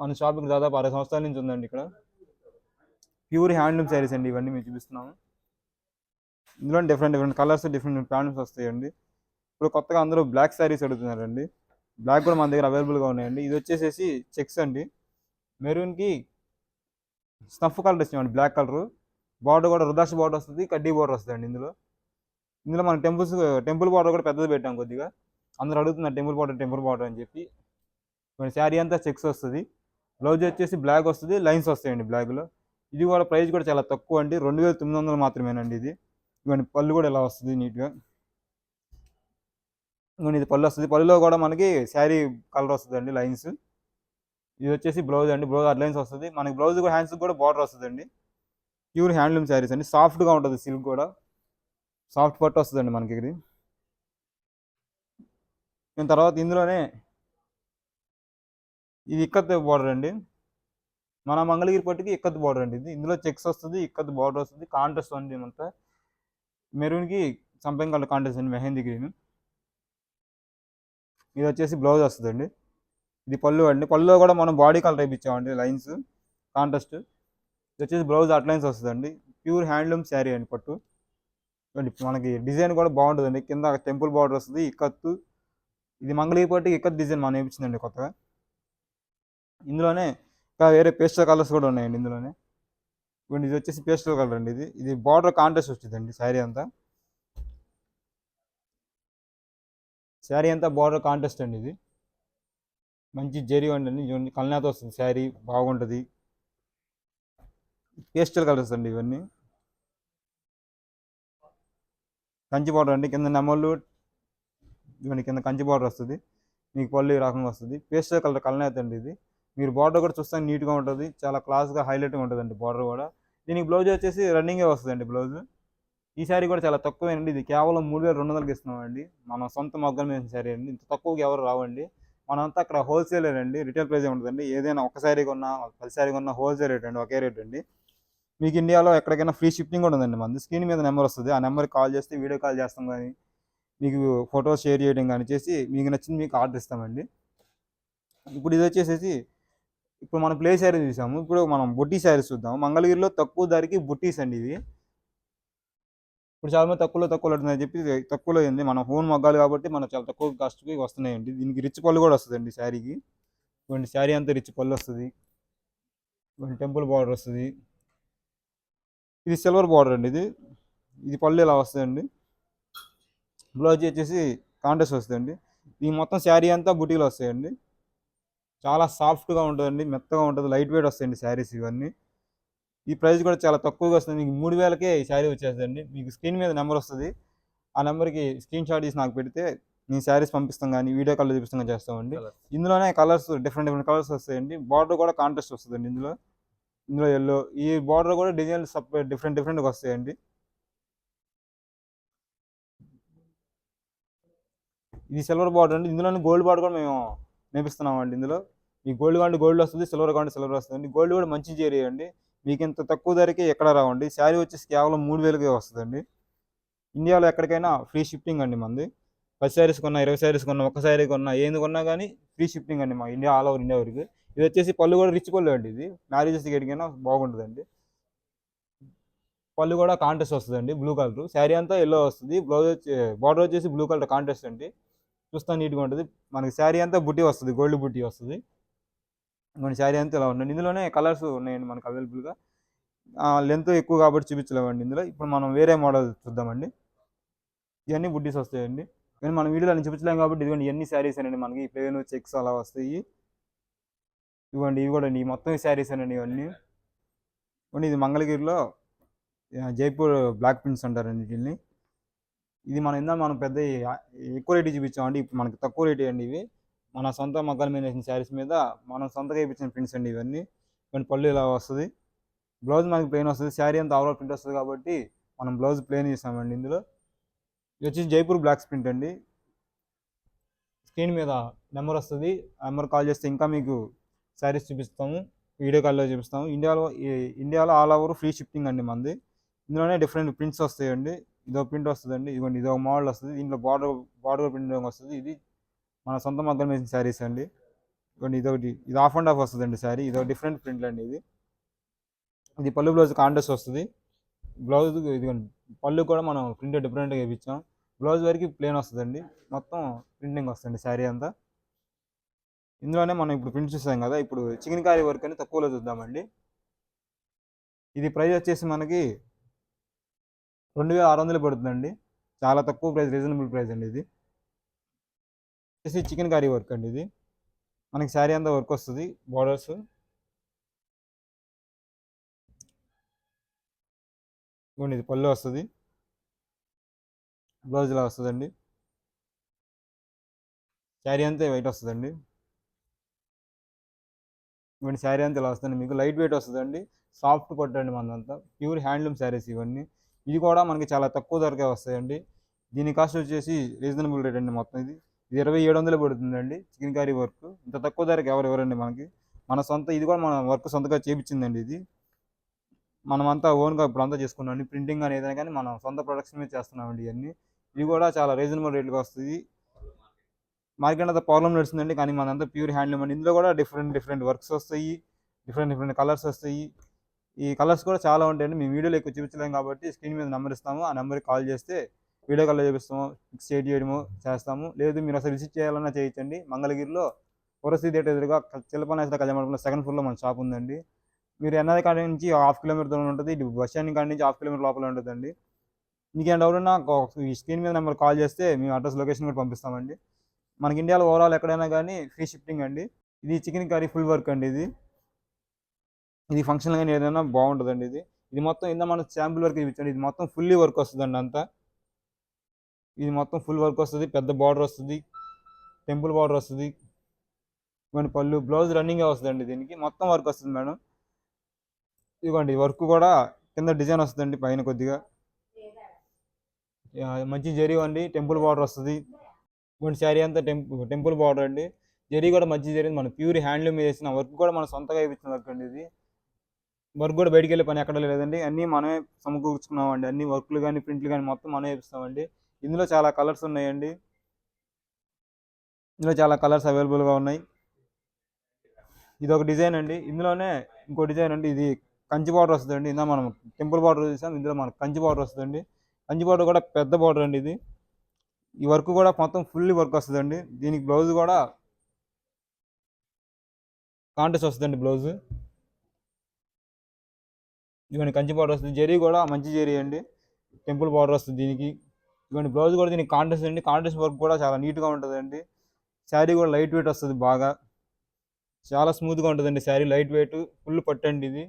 మన షాపింగ్ దాదాపు అరవై సంవత్సరాల నుంచి ఉందండి ఇక్కడ. ప్యూర్ హ్యాండ్లూమ్ శారీస్ అండి ఇవన్నీ మేము చూపిస్తున్నాము ఇందులో different different colours different pants వస్తాయండి. ఇప్పుడు కొత్తగా అందరూ బ్లాక్ శారీస్ అడుగుతున్నారండి. బ్లాక్ కూడా మన దగ్గర అవైలబుల్గా ఉన్నాయండి. ఇది వచ్చేసేసి చెక్స్ అండి. మెరూన్కి స్నఫ్ కలర్ వచ్చినామండి బ్లాక్ కలర్ బార్డర్ కూడా రుద్రాక్ష బార్డర్ వస్తుంది కడ్డీ బార్డర్ వస్తుంది ఇందులో. ఇందులో మనం టెంపుల్స్ టెంపుల్ బార్డర్ కూడా పెద్దది పెట్టాం కొద్దిగా. అందరూ అడుగుతున్నారు టెంపుల్ బార్డర్ టెంపుల్ బార్డర్ అని చెప్పి. శారీ అంతా చెక్స్ వస్తుంది. బ్లౌజ్ వచ్చేసి బ్లాక్ వస్తుంది లైన్స్ వస్తాయండి బ్లాక్లో ఇది కూడా ప్రైస్ కూడా చాలా తక్కువ అండి. రెండు వేల తొమ్మిది వందలు మాత్రమేనండి ఇది. ఇవన్నీ పళ్ళు కూడా ఇలా వస్తుంది నీట్గా ఇది పళ్ళు వస్తుంది. పళ్ళులో కూడా మనకి శారీ కలర్ వస్తుందండి లైన్స్. ఇది వచ్చేసి బ్లౌజ్ అండి. బ్లౌజ్ లైన్స్ వస్తుంది. మనకి బ్లౌజ్ కూడా హ్యాండ్స్ కూడా బార్డర్ వస్తుందండి. ప్యూర్ హ్యాండ్లూమ్ శారీస్ అండి. సాఫ్ట్గా ఉంటుంది సిల్క్ కూడా. సాఫ్ట్ పట్టు వస్తుందండి మనకి ఇది. తర్వాత ఇందులోనే ఇది ఇక్కత్ బార్డర్ అండి. మన మంగళగిరి పట్టుకి ఇక్కత్ బార్డర్ అండి ఇది. ఇందులో చెక్స్ వస్తుంది ఇక్కత్ బార్డర్ వస్తుంది. కాంట్రాస్ట్ అండి అంతా మెరూన్కి సంపంగి కలర్ కాంట్రాస్ట్ అండి మెహందీ గ్రీన్. ఇది వచ్చేసి బ్లౌజ్ వస్తుందండి. ఇది పళ్ళు అండి. పళ్ళులో కూడా మనం బాడీ కలర్ వేయించామండి లైన్స్ కాంట్రాస్ట్. ఇది వచ్చేసి బ్లౌజ్ అట్లైన్స్ వస్తుందండి. ప్యూర్ హ్యాండ్లూమ్ శారీ అండి పట్టు. మనకి డిజైన్ కూడా బాగుంటుందండి. కింద టెంపుల్ బార్డర్ వస్తుంది ఇక్కత్తు. ఇది మంగళగిరి పట్టుకి ఇక్కత్ డిజైన్ మనం వేయించిందండి కొత్తగా. ఇందులోనే ఇంకా వేరే పేస్టల్ కలర్స్ కూడా ఉన్నాయండి ఇందులోనే. ఇప్పుడు ఇది వచ్చేసి పేస్టల్ కలర్ అండి ఇది. ఇది బార్డర్ కాంట్రాస్ట్ వచ్చిందండి శారీ అంతా. శారీ అంతా బార్డర్ కాంటెస్ట్ అండి ఇది. మంచి జెరీ అండి చూడండి కల్నాథ్ వస్తుంది. శారీ బాగుంటుంది. పేస్టల్ కలర్స్ అండి ఇవన్నీ. కంచి బార్డర్ అండి. కింద నెమళ్ళు ఇవన్నీ కింద కంచి బార్డర్ వస్తుంది. మీకు పళ్ళు ఈ రకంగా వస్తుంది. పేస్టల్ కలర్ కల్నాథ్ అండి ఇది. మీరు బార్డర్ కూడా చూస్తే నీట్గా ఉంటుంది. చాలా క్లాస్గా హైలైట్గా ఉంటుందండి బార్డర్ కూడా. దీనికి బ్లౌజ్ వచ్చేసి రన్నింగే వస్తుందండి బ్లౌజ్ ఈ శారీ కూడా చాలా తక్కువేనండి. ఇది కేవలం మూడు వేల రెండు వందలకి ఇస్తున్నామండి. మన సొంత మొగ్గల మీద శారీ అండి. ఇంత తక్కువకి ఎవరు రావండి. మనంతా అక్కడ హోల్సేలర్ అండి రిటైల్ ప్రైస్ ఉంటుందండి ఏదైనా ఒక శారీ కొన్నా పది శారీ కొన్నా హోల్సేల్ రేట్ అండి. ఒకే రేట్ అండి. మీకు ఇండియాలో ఎక్కడికైనా ఫ్రీ షిప్పింగ్ కూడా ఉందండి మనది స్క్రీన్ మీద నెంబర్ వస్తుంది. ఆ నెంబర్కి కాల్ చేస్తే వీడియో కాల్ చేస్తాం కానీ మీకు ఫొటోస్ షేర్ చేయడం కానీ చేసి మీకు నచ్చింది మీకు ఆర్డర్ ఇస్తామండి. ఇప్పుడు ఇది వచ్చేసేసి ఇప్పుడు మనం ప్లే శారీ చూసాము. ఇప్పుడు మనం బొట్టి శారీస్ చూద్దాం మంగళగిరిలో తక్కువ ధరకి బుట్టీస్ అండి ఇవి. ఇప్పుడు చాలా మంది తక్కువలో తక్కువలో అని చెప్పి తక్కువలో ఉంది మన హోన్ మగ్గాలు కాబట్టి మనం చాలా తక్కువ కాస్ట్కి వస్తున్నాయండి దీనికి రిచ్ పళ్ళు కూడా వస్తుందండి శారీకి. ఇటువంటి శారీ అంతా రిచ్ పళ్ళు వస్తుంది. ఇటువంటి టెంపుల్ బార్డర్ వస్తుంది. ఇది సిల్వర్ బార్డర్ అండి ఇది. ఇది పళ్ళు ఇలా వస్తుందండి బ్లౌజ్ వచ్చేసి కాంటెస్ట్ వస్తుందండి. ఈ మొత్తం శారీ అంతా బుటీలు వస్తాయండి. చాలా సాఫ్ట్గా ఉంటుందండి మెత్తగా ఉంటుంది లైట్ వెయిట్ వస్తాయండి శారీస్ ఇవన్నీ. ఈ ప్రైస్ కూడా చాలా తక్కువగా వస్తుంది. మీకు మూడు వేలకే ఈ శారీ వచ్చేస్తుందండి. మీకు స్క్రీన్ మీద నెంబర్ వస్తుంది. ఆ నెంబర్కి స్క్రీన్ షాట్ తీసి నాకు పెడితే నేను శారీస్ పంపిస్తాం కానీ వీడియో కాల్ చూపిస్తాం కానీ చేస్తామండి. ఇందులోనే కలర్స్ డిఫరెంట్ డిఫరెంట్ కలర్స్ వస్తాయండి. బార్డర్ కూడా కాంట్రాస్ట్ వస్తుందండి ఇందులో. ఇందులో ఎల్లో ఈ బార్డర్ కూడా డిజైన్ సపరేట్ డిఫరెంట్ డిఫరెంట్గా వస్తాయండి. ఇది సిల్వర్ బార్డర్ అండి. ఇందులోనే గోల్డ్ బార్డర్ కూడా మేము నేర్పిస్తున్నాం అండి ఇందులో. ఈ గోల్డ్ కాంటే గోల్డ్ వస్తుంది సిల్వర్ కాంటే సిల్వర్ వస్తుంది గోల్డ్ కూడా మంచి జేరీ అండి. మీకు ఇంత తక్కువ ధరకే ఎక్కడ రావండి? శారీ వచ్చేసి కేవలం మూడు వేలకే వస్తుందండి. ఇండియాలో ఎక్కడికైనా ఫ్రీ షిప్పింగ్ అండి మంది. పది శారీస్ కొన్నా ఇరవై శారీస్ కొన్నా ఒక శారీ కొన్నా ఏంది కొన్నా కానీ ఫ్రీ షిప్పింగ్ అండి మా ఇండియా ఆల్ ఓవర్ ఇండియా వరకు. ఇది వచ్చేసి పళ్ళు కూడా రిచ్ పళ్ళు అండి ఇది. మ్యారేజెస్కి ఎడికైనా బాగుంటుందండి. పళ్ళు కూడా కాంటెస్ట్ వస్తుందండి బ్లూ కలర్. శారీ అంతా ఎల్లో వస్తుంది. బ్లౌజ్ వచ్చి బార్డర్ వచ్చేసి బ్లూ కలర్ కాంటెస్ట్ అండి. చూస్తా నీట్గా ఉంటుంది. మనకి శారీ అంతా బుట్టి వస్తుంది గోల్డ్ బుట్టి వస్తుంది. మన శారీ అంతా ఇలా ఉండండి ఇందులోనే కలర్స్ ఉన్నాయండి మనకు అవైలబుల్గా. లెంత్ ఎక్కువ కాబట్టి చూపించలేమండి ఇందులో. ఇప్పుడు మనం వేరే మోడల్ చూద్దామండి. ఇవన్నీ బుడ్డీస్ వస్తాయండి. కానీ మనం వీడియోలో అన్ని చూపించలేం కాబట్టి ఇదిగోండి ఇవన్నీ శారీస్ అండి మనకి. ప్లేన్ చెక్స్ అలా వస్తాయి. ఇవ్వండి ఇవి కూడా అండి. మొత్తం శారీస్ అండి ఇవన్నీ. ఇవ్వండి ఇది మంగళగిరిలో జైపూర్ బ్లాక్ ప్రింట్స్ అంటారండి వీటిని. ఇది మనం ఇందా మనం పెద్ద ఎక్కువ రేటు చూపించామండి. ఇప్పుడు మనకి తక్కువ రేటు అండి ఇవి. మన సొంత మగ్గల మీద వేసిన శారీస్ మీద మనం సొంతగా వేయించిన ప్రింట్స్ అండి ఇవన్నీ. కొన్ని పళ్ళు ఇలా వస్తుంది. బ్లౌజ్ మనకి ప్లెయిన్ వస్తుంది. శారీ అంతా ఓవరాల్ ప్రింట్ వస్తుంది కాబట్టి మనం బ్లౌజ్ ప్లెయిన్ చేసామండి ఇందులో. ఇది వచ్చి జైపూర్ బ్లాక్ ప్రింట్ అండి. స్క్రీన్ మీద నెంబర్ వస్తుంది. ఆ నెంబర్ కాల్ చేస్తే ఇంకా మీకు శారీస్ చూపిస్తాము. వీడియో కాల్లో చూపిస్తాము. ఇండియాలో ఇండియాలో ఆల్ ఓవర్ ఫ్రీ షిఫ్టింగ్ అండి మనది. ఇందులోనే డిఫరెంట్ ప్రింట్స్ వస్తాయండి. ఇదో ప్రింట్ వస్తుందండి. ఇదిగోండి ఇదో మోడల్ వస్తుంది. దీంట్లో బార్డర్ బార్డర్ ప్రింట్ వస్తుంది. ఇది మన సొంత మగ్గం వేసిన శారీస్ అండి. ఇదిగోండి ఇదొకటి ఇది ఆఫ్ అండ్ ఆఫ్ వస్తుందండి శారీ ఇదొక డిఫరెంట్ ప్రింట్లు అండి ఇది. ఇది పళ్ళు బ్లౌజ్ కాంటెస్ట్ వస్తుంది. బ్లౌజ్ ఇదిగోండి పళ్ళు కూడా మనం ప్రింట్ డిఫరెంట్గా వేయించాం బ్లౌజ్ వరకు ప్లేన్ వస్తుందండి. మొత్తం ప్రింటింగ్ వస్తుంది శారీ అంతా. ఇందులోనే మనం ఇప్పుడు ప్రింట్ చూసాం కదా ఇప్పుడు చికెన్ కారీ వర్క్ అని తక్కువలో చూద్దామండి. ఇది ప్రైస్ వచ్చేసి మనకి రెండు వేల ఆరు వందలు పడుతుందండి. చాలా తక్కువ ప్రైస్ రీజనబుల్ ప్రైస్ అండి ఇది. వచ్చేసి చికెన్ కర్రీ వర్క్ అండి ఇది. మనకి శారీ అంతా వర్క్ వస్తుంది. బార్డర్స్ ఇవ్వండి ఇది పళ్ళు వస్తుంది. బ్లౌజ్ ఇలా వస్తుందండి. శారీ అంతా వైట్ వస్తుందండి. ఇవన్నీ శారీ అంతా ఇలా వస్తుంది మీకు లైట్ వెయిట్ వస్తుందండి. సాఫ్ట్ పట్టండి మనదంతా. ప్యూర్ హ్యాండ్లూమ్ శారీస్ ఇవన్నీ. ఇది కూడా మనకి చాలా తక్కువ ధరకే వస్తాయండి. దీని కాస్ట్ వచ్చేసి రీజనబుల్ రేట్ అండి మొత్తం ఇది. ఇది ఇరవై ఏడు వందలు పడుతుందండి చికెన్ కర్రీ వర్క్. ఇంత తక్కువ ధరకి ఎవరు ఎవరండి మనకి? మన సొంత ఇది కూడా మన వర్క్ సొంతగా చేపించిందండి ఇది. మనమంతా ఓన్గా ఇప్పుడు అంతా చేసుకున్నాం. ప్రింటింగ్ అనేది కానీ మనం సొంత ప్రొడక్షన్ మీద చేస్తున్నామండి ఇవన్నీ. ఇవి కూడా చాలా రీజనబుల్ రేట్గా వస్తుంది మార్కెట్ అంతా ప్రాబ్లం నడుస్తుందండి కానీ మనంతా ప్యూర్ హ్యాండ్లూమ్ అండి. ఇందులో కూడా డిఫరెంట్ డిఫరెంట్ వర్క్స్ వస్తాయి. డిఫరెంట్ డిఫరెంట్ కలర్స్ వస్తాయి. ఈ కలర్స్ కూడా చాలా ఉంటాయండి. మేము వీడియోలో ఎక్కువ చూపించలేము కాబట్టి స్క్రీన్ మీద నెంబర్ ఇస్తాము. ఆ నెంబర్కి కాల్ చేస్తే వీడియో కాల్లో చూపిస్తాము ఫిక్స్ చేయడము చేస్తాము. లేదు మీరు అసలు విజిట్ చేయాలన్నా చేయించండి మంగళగిరిలో పురస్థి థియేటర్ ఎదురుగా చిలపనేశ్వర కళ్యాణ సెకండ్ ఫ్లోర్లో మన షాప్ ఉందండి. మీరు ఎన్ఆర్ కాడ నుంచి హాఫ్ కిలోమీటర్ దూరం ఉంటుంది. ఇటు బస్ స్టాండ్ కాడ నుంచి హాఫ్ కిలోమీటర్ లోపల ఉంటుందండి. మీకు ఏం డౌట్ ఉన్నా ఒక- ఈ స్క్రీన్ మీద నెంబర్ కాల్ చేస్తే మేము అడ్రస్ లొకేషన్ కూడా పంపిస్తామండి. మనకి ఇండియాలో ఓవరాల్ ఎక్కడైనా కానీ ఫ్రీ షిఫ్టింగ్ అండి. ఇది చికెన్ కర్రీ ఫుల్ వర్క్ అండి ఇది. ఇది ఫంక్షన్ కానీ ఏదైనా బాగుంటుందండి ఇది. ఇది మొత్తం ఇంత మనం శాంపుల్ వర్క్ చూపించండి. ఇది మొత్తం ఫుల్లీ వర్క్ వస్తుందండి అంతా. ఇది మొత్తం ఫుల్ వర్క్ వస్తుంది పెద్ద బార్డర్ వస్తుంది టెంపుల్ బార్డర్ వస్తుంది. ఇవ్వండి పళ్ళు బ్లౌజ్ రన్నింగ్ వస్తుందండి దీనికి మొత్తం వర్క్ వస్తుంది మేడం ఇదిగోండి వర్క్ కూడా కింద డిజైన్ వస్తుందండి పైన కొద్దిగా. మంచి జరీ అండి టెంపుల్ బార్డర్ వస్తుంది. ఇవ్వండి శారీ అంతా టెంపుల్ టెంపుల్ బార్డర్ అండి. జరీ కూడా మంచి జరీ మన ప్యూర్ హ్యాండ్లూమ్ వేసిన వర్క్ కూడా మనం సొంతగా ఇప్పించిన వర్క్ అండి ఇది. వర్క్ కూడా బయటికి వెళ్ళే పని ఎక్కడ లేదండి. అన్నీ మనమే సమకూర్చుకున్నామండి. అన్ని వర్క్లు కానీ ప్రింట్లు కానీ మొత్తం మనమే ఇప్పిస్తామండి. ఇందులో చాలా కలర్స్ ఉన్నాయండి. ఇందులో చాలా కలర్స్ అవైలబుల్గా ఉన్నాయి. ఇది ఒక డిజైన్ అండి. ఇందులోనే ఇంకో డిజైన్ అండి. ఇది కంచి బార్డర్ వస్తుందండి. ఇందా మనం టెంపుల్ బార్డర్ చూసాం. ఇందులో మనకు కంచి బార్డర్ వస్తుందండి. కంచి బార్డర్ కూడా పెద్ద బార్డర్ అండి ఇది. ఈ వర్క్ కూడా మొత్తం ఫుల్లీ వర్క్ వస్తుందండి. దీనికి బ్లౌజ్ కూడా కాంటెస్ట్ వస్తుందండి బ్లౌజ్. ఇవన్నీ కంచి బార్డర్ వస్తుంది. జరీ కూడా మంచి జరీ అండి. టెంపుల్ బార్డర్ వస్తుంది దీనికి. ఇవన్నీ బ్లౌజ్ కూడా దీనికి కాంటెస్ట్ అండి. కాంటెస్ట్ వర్క్ కూడా చాలా నీట్గా ఉంటుందండి. శారీ కూడా లైట్ వెయిట్ వస్తుంది బాగా. చాలా స్మూత్గా ఉంటుందండి శారీ లైట్ వెయిట్. ఫుల్ పట్టండి ఇది.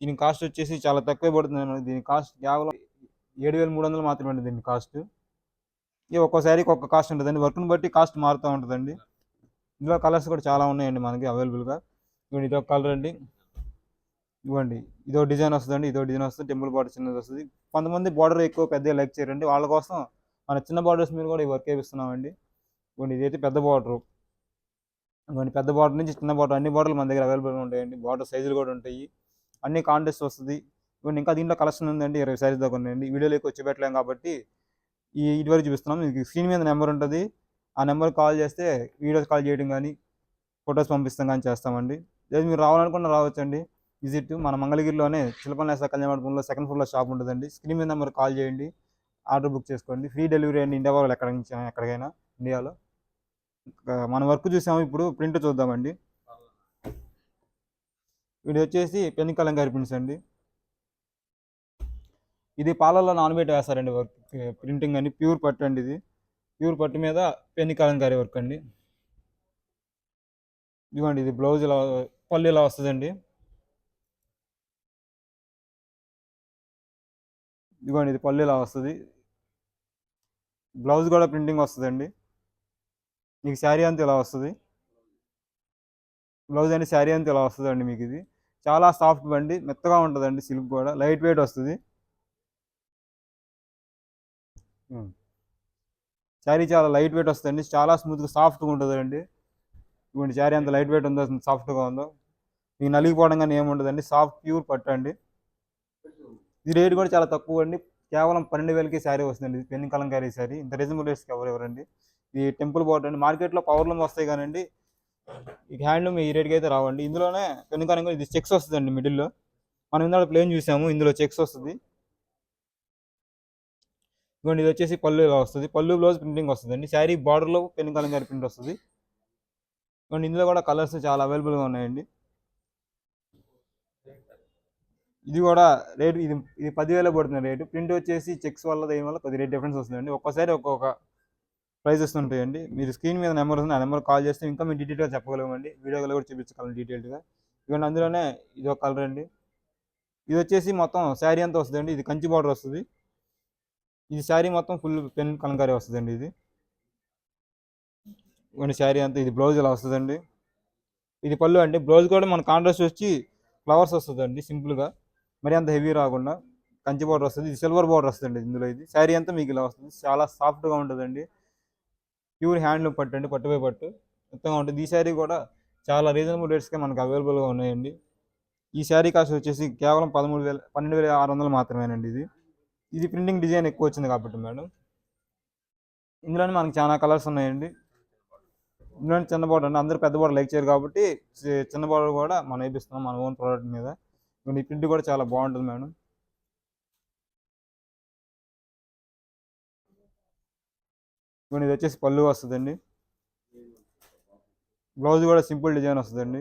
దీని కాస్ట్ వచ్చేసి చాలా తక్కువే పడుతుంది దీని కాస్ట్ కేవలం ఏడు వేల మూడు వందలు మాత్రమే అండి దీని కాస్ట్. ఇక ఒక్కో శారీకి ఒక్క కాస్ట్ ఉంటుందండి. వర్క్ని బట్టి కాస్ట్ మారుతూ ఉంటుందండి. ఇందులో కలర్స్ కూడా చాలా ఉన్నాయండి మనకి అవైలబుల్గా. ఇవ్వండి ఇదొక కలర్ అండి. ఇవ్వండి. ఇదో డిజైన్ వస్తుందండి ఇదో డిజైన్ వస్తుంది టెంపుల్ బార్డర్ చిన్నది వస్తుంది. కొంతమంది బార్డర్ ఎక్కువ పెద్దగా లైక్ చేయరండి. వాళ్ళ కోసం మన చిన్న బార్డర్స్ మీద కూడా ఈ వర్క్ వేపిస్తున్నామండి. ఇవ్వండి ఇదైతే పెద్ద బార్డరు. ఇవ్వండి పెద్ద బార్డర్ నుంచి చిన్న బార్డర్ అన్ని బార్డర్లు మన దగ్గర అవైలబుల్గా ఉంటాయండి. బార్డర్ సైజులు కూడా ఉంటాయి. అన్ని కాంటెస్ట్ వస్తుంది. ఇవ్వండి ఇంకా దీంట్లో కలెక్షన్ ఉందండి ఇరవై సైజు దాకా ఉన్నాయండి. ఎక్కువ వచ్చి పెట్టలేము కాబట్టి ఈ ఇటువరకు చూపిస్తున్నాం. మీకు స్క్రీన్ మీద నెంబర్ ఉంటుంది. ఆ నెంబర్ కాల్ చేస్తే వీడియోస్ కాల్ చేయడం కానీ ఫొటోస్ పంపిస్తాం కానీ చేస్తామండి. లేదు మీరు రావాలనుకున్న రావచ్చండి. విజిట్ మన మంగళగిరిలోనే శిల్పనేసా కళ్యాణ మండపంలో సెకండ్ ఫ్లోర్లో షాప్ ఉంటుందండి. స్క్రీన్ మీద నెంబర్ కాల్ చేయండి. ఆర్డర్ బుక్ చేసుకోండి. ఫ్రీ డెలివరీ అండి ఇండియా వాళ్ళు ఎక్కడ నుంచి ఎక్కడికైనా ఇండియాలో. మన వర్క్ చూసాము ఇప్పుడు ప్రింట్ చూద్దామండి. ఇది వచ్చేసి పెన్ కలంకారి ప్రింట్స్ అండి. ఇది పాలల్లో నానబెట్టి వేస్తారండి వర్క్ ప్రింటింగ్ అని. ప్యూర్ పట్టు అండి ఇది. ప్యూర్ పట్టు మీద పెన్ కలంకారీ వర్క్ అండి. ఇదిగోండి ఇది బ్లౌజ్ ఇలా పళ్ళు ఇలా వస్తుందండి. ఇదిగోండి ఇది పళ్ళు ఇలా వస్తుంది. బ్లౌజ్ కూడా ప్రింటింగ్ వస్తుందండి. మీకు శారీ అంతా ఇలా వస్తుంది. బ్లౌజ్ అండి శారీ అంతా ఇలా వస్తుందండి మీకు ఇది. చాలా సాఫ్ట్ బండి మెత్తగా ఉంటుందండి సిల్క్ కూడా. లైట్ వెయిట్ వస్తుంది. శారీ చాలా లైట్ వెయిట్ వస్తుందండి. చాలా స్మూత్గా సాఫ్ట్గా ఉంటుందండి. ఇవ్వండి శారీ అంత లైట్ వెయిట్ ఉందో సాఫ్ట్గా ఉందో? మీకు నలిగిపోవడం కానీ ఏముండదండి. సాఫ్ట్ ప్యూర్ పట్టు అండి ఇది రేట్ కూడా చాలా తక్కువ అండి. కేవలం పన్నెండు వేలకి శారీ వస్తుందండి. ఇది పెన్ కలంకారీ శారీ. ఇంత రీజనబుల్ రేట్స్కి ఎవరు ఎవరండి ఇది టెంపుల్ బోర్డర్ అండి. మార్కెట్లో పవర్లూమ్ వస్తాయి కానండి ఈ హ్యాండ్లూమ్ ఈ రేట్కి అయితే రావండి. ఇందులోనే పెన్ కలంకారీ ఇది చెక్స్ వస్తుందండి మిడిల్లో మనం ఇందాక ప్లేన్ చూసాము ఇందులో చెక్స్ వస్తుంది. ఇదిగోండి ఇది వచ్చేసి పళ్ళు ఇలా వస్తుంది. పళ్ళు బ్లౌజ్ ప్రింటింగ్ వస్తుందండి. శారీ బార్డర్లో పెన్ కలంకారీ ప్రింట్ వస్తుంది. ఇదిగోండి ఇందులో కూడా కలర్స్ చాలా అవైలబుల్గా ఉన్నాయండి. ఇది కూడా రేట్ ఇది ఇది పదివేలు పడుతుంది రేటు. ప్రింట్ వచ్చేసి చెక్స్ వల్ల దేని వల్ల కొద్ది రేట్ డిఫరెన్స్ వస్తుందండి. ఒక్కోసారి ఒక్కొక్క ప్రైజెస్ ఉంటాయండి మీరు స్క్రీన్ మీద నెంబర్ ఉంది ఆ నెంబర్ కాల్ చేస్తే ఇంకా మేము డీటెయిల్గా చెప్పగలమండి. వీడియోలో కూడా చూపించగలం డీటెయిల్గా ఇవన్నీ అందులోనే ఇది ఒక కలర్ అండి. ఇది వచ్చేసి మొత్తం శారీ అంతా వస్తుందండి. ఇది కంచి బార్డర్ వస్తుంది. ఇది శారీ మొత్తం ఫుల్ పెన్ కలంకారీ వస్తుందండి ఇది. ఇవన్నీ శారీ అంతా ఇది బ్లౌజ్ ఇలా వస్తుందండి. ఇది పళ్ళు అండి. బ్లౌజ్ కూడా మన కాంట్రాస్ట్ వచ్చి ఫ్లవర్స్ వస్తుందండి సింపుల్గా. మరి అంత హెవీ రాకుండా కంచి బార్డర్ వస్తుంది ఇది సిల్వర్ బార్డర్ వస్తుంది ఇందులో ఇది. శారీ అంతా మీకు ఇలా వస్తుంది. చాలా సాఫ్ట్గా ఉంటుందండి. ప్యూర్ హ్యాండ్లూమ్ పట్టు అండి పట్టుపై పట్టు. మొత్తంగా ఉంటుంది. ఈ శారీ కూడా చాలా రీజనబుల్ రేట్స్కే మనకు అవైలబుల్గా ఉన్నాయండి. ఈ శారీ కాస్ట్ వచ్చేసి కేవలం పదమూడు వేల పన్నెండు వేల ఆరు వందలు మాత్రమేనండి ఇది. ఇది ప్రింటింగ్ డిజైన్ ఎక్కువ వచ్చింది కాబట్టి మేడం. ఇందులోనే మనకి చాలా కలర్స్ ఉన్నాయండి. ఇందులోనే చిన్న బార్డర్ అండి. అందరూ పెద్ద బార్డర్ లైక్ చేయరు కాబట్టి చిన్న బార్డర్ కూడా మనం వేపిస్తున్నాం మన ఓన్ ప్రోడక్ట్ మీద. ఈ ప్రింట్ కూడా చాలా బాగుంటుంది మేడం. ఇప్పుడు ఇది వచ్చేసి పళ్ళు వస్తుందండి. బ్లౌజ్ కూడా సింపుల్ డిజైన్ వస్తుందండి.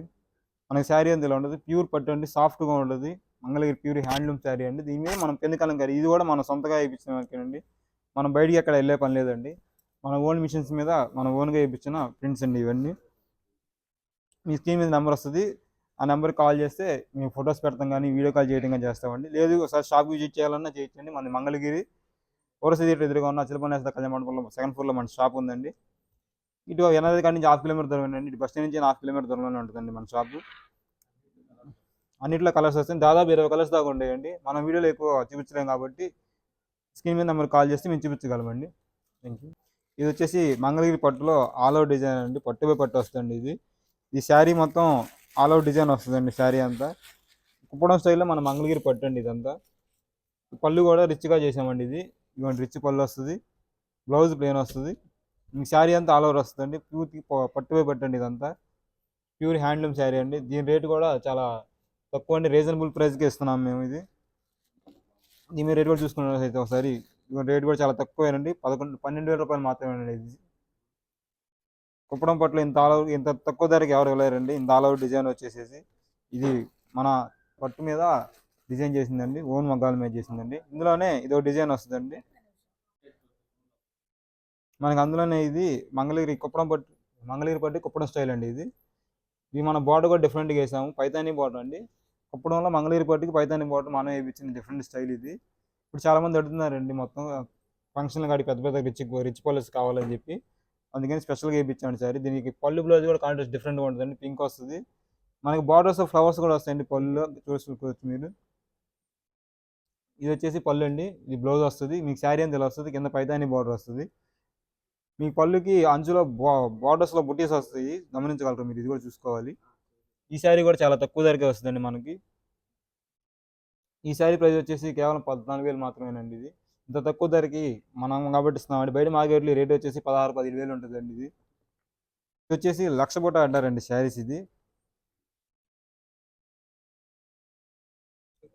మనకి శారీ అంత ఇలా ఉంటుంది ప్యూర్ పట్టు అండి సాఫ్ట్గా ఉంటుంది మంగళగిరి ప్యూర్ హ్యాండ్లూమ్ శారీ అండి. దీని మీద మనం పెందుకాలం కలంకారీ ఇది కూడా మనం సొంతగా వేయించిన వరకేనండి మనం బయటికి ఎక్కడ వెళ్ళే పని లేదండి. మన ఓన్ మిషన్స్ మీద మన ఓన్గా వేయించిన ప్రింట్స్ అండి ఇవన్నీ. మీ స్క్రీన్ మీద నెంబర్ వస్తుంది. ఆ నెంబర్కి కాల్ చేస్తే మేము ఫొటోస్ పెడతాం కానీ వీడియో కాల్ చేయడం కానీ చేస్తామండి. లేదు ఒకసారి షాప్ విజిట్ చేయాలన్నా చేయొచ్చండి. మన మంగళగిరి. ఓరస థియేటర్ ఎదురుగా ఉన్న చిలపనేస్త కళ్యాణ మండపంలో సెకండ్ ఫ్లోర్లో మన షాప్ ఉందండి. ఇటు ఎనభై కాడి నుంచి హాఫ్ కిలోమీటర్ దూరం అండి. ఇటు బస్ స్టాండ్ నుంచి హాఫ్ కిలోమీటర్ దూరంలోనే ఉంటుందండి మన షాపు. అన్నిట్లో కలర్స్ వస్తాయి. దాదాపు ఇరవై కలర్స్ దాకా ఉండేయండి. మనం వీడియోలో ఎక్కువ చూపించలేం కాబట్టి స్క్రీన్ మీద నెంబర్ కాల్ చేస్తే మేము చూపించగలమండి. థ్యాంక్ యూ ఇది వచ్చేసి మంగళగిరి పట్టులో ఆల్ అవుట్ డిజైన్ అండి. పట్టుపై పట్టు వస్తుంది ఇది. ఈ శారీ మొత్తం ఆల్ అవుట్ డిజైన్ వస్తుందండి శారీ అంతా. కుప్పడం స్టైల్లో మన మంగళగిరి పట్టు అండి ఇదంతా. పళ్ళు కూడా రిచ్గా చేసామండి ఇది. ఇవ్వండి రిచ్ పళ్ళు వస్తుంది. బ్లౌజ్ ప్లేన్ వస్తుంది. మీకు శారీ అంతా ఆల్ ఓవర్ వస్తుందండి. ప్యూర్ పట్టుపై పట్టండి ఇదంతా. ప్యూర్ హ్యాండ్లూమ్ శారీ అండి. దీని రేట్ కూడా చాలా తక్కువ అండి. రీజనబుల్ ప్రైస్కి ఇస్తున్నాం మేము ఇది. దీని రేటు రేట్ కూడా చూసుకున్నట్లయితే ఒకసారి రేట్ కూడా చాలా తక్కువేనండి. పదకొండు పన్నెండు వేల రూపాయలు మాత్రమేనండి ఇది. కుప్పడం పట్లు ఇంత ఆల్ అవుట్ ఇంత తక్కువ ధరకి ఎవరు ఇవ్వలేరండి. ఇంత ఆల్ అవుట్ డిజైన్ వచ్చేసేసి ఇది మన పట్టు మీద డిజైన్ చేసిందండి. ఓన్ మగ్గాల మీద చేసిందండి. ఇందులోనే ఇదో డిజైన్ వస్తుందండి. మనకి అందులోనే ఇది మంగళగిరి కుప్పడం పట్టు మంగళగిరి పట్టు కుప్పడం స్టైల్ అండి ఇది. ఇది మన బార్డర్ కూడా డిఫరెంట్గా వేసాము. పైతాని బార్డర్ అండి. కుప్పడంలో మంగళగిరి పట్టుకి పైతాని బార్డర్ మనం వేయించిన డిఫరెంట్ స్టైల్ ఇది. ఇప్పుడు చాలామంది అడుగుతున్నారండి మొత్తం ఫంక్షన్ కాడి పెద్ద పెద్ద రిచ్ రిచ్ పల్లెస్ కావాలని చెప్పి. అందుకని స్పెషల్గా వేయించాను సారీ దీనికి పళ్ళు బ్లౌజ్ కూడా కాంట్రాస్ట్ డిఫరెంట్గా ఉంటుందండి. పింక్ వస్తుంది. మనకి బార్డర్స్ ఫ్లవర్స్ కూడా వస్తాయండి పళ్ళులో చూసుకోవచ్చు మీరు ఇది వచ్చేసి పళ్ళు అండి. ఇది బ్లౌజ్ వస్తుంది. మీకు శారీ అని ఇలా వస్తుంది. కింద పైతాని బార్డర్ వస్తుంది. మీ పళ్ళుకి అంచులో బా బార్డర్స్లో బుటీస్ వస్తాయి. గమనించగలరు మీరు? ఇది కూడా చూసుకోవాలి. ఈ శారీ కూడా చాలా తక్కువ ధరకే వస్తుందండి మనకి. ఈ శారీ ప్రైస్ వచ్చేసి కేవలం పద్నాలుగు వేలు మాత్రమేనండి ఇది. ఇంత తక్కువ ధరకి మనం కాబట్టి ఇస్తున్నామండి బయట మార్కెట్లో రేట్ వచ్చేసి పదహారు పదిహేను వేలు ఉంటుందండి ఇది. ఇది వచ్చేసి లక్ష పూట అంటారండి శారీస్ ఇది.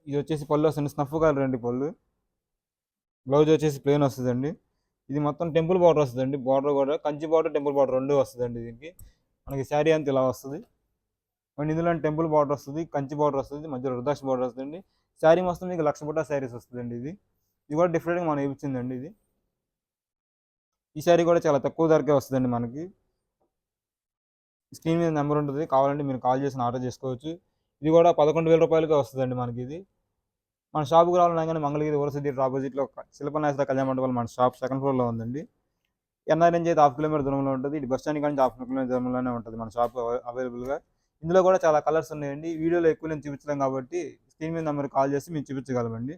ఇది వచ్చేసి పళ్ళు వస్తుంది స్నఫ్ కలర్ అండి పళ్ళు. బ్లౌజ్ వచ్చేసి ప్లెయిన్ వస్తుందండి. ఇది మొత్తం టెంపుల్ బార్డర్ వస్తుందండి. బార్డర్ కూడా కంచి బార్డర్ టెంపుల్ బార్డర్ రెండు వస్తుందండి దీనికి. మనకి శారీ అంతా ఇలా వస్తుంది. అండ్ ఇందులో టెంపుల్ బార్డర్ వస్తుంది కంచి బార్డర్ వస్తుంది మధ్యలో రుద్రాక్ష బార్డర్ వస్తుంది శారీ మొత్తం మీకు లక్ష పూట శారీస్ వస్తుందండి ఇది. ఇది కూడా డిఫరెంట్గా మనం ఇచ్చిందండి ఇది. ఈ శారీ కూడా చాలా తక్కువ ధరకే వస్తుందండి మనకి. స్క్రీన్ మీద నెంబర్ ఉంటుంది. కావాలంటే మీరు కాల్ చేసి ఆర్డర్ చేసుకోవచ్చు. ఇది కూడా పదకొండు వేల రూపాయలకే వస్తుందండి మనకి ఇది. మన షాప్కి రావాలన్నా కానీ మంగళగిరి వరుస థియేటర్ ఆపోజిట్లో శిల్పనాయస కళ్యాణ మండపం మన షాప్ సెకండ్ ఫ్లోర్లో ఉందండి. ఎన్ఆర్ నుంచి అయితే హాఫ్ కిలోమీటర్ దూరంలో ఉంటుంది. ఇది బస్ స్టాండ్ కానీ హాఫ్ కిలోమీటర్ దూరంలోనే ఉంటుంది మన షాప్ అవైలబుల్గా ఇందులో కూడా చాలా కలర్స్ ఉన్నాయండి. వీడియోలో ఎక్కువ నేను చూపించలేం కాబట్టి స్క్రీన్ మీద నెంబర్ కాల్ చేసి మేము చూపించగలమండి.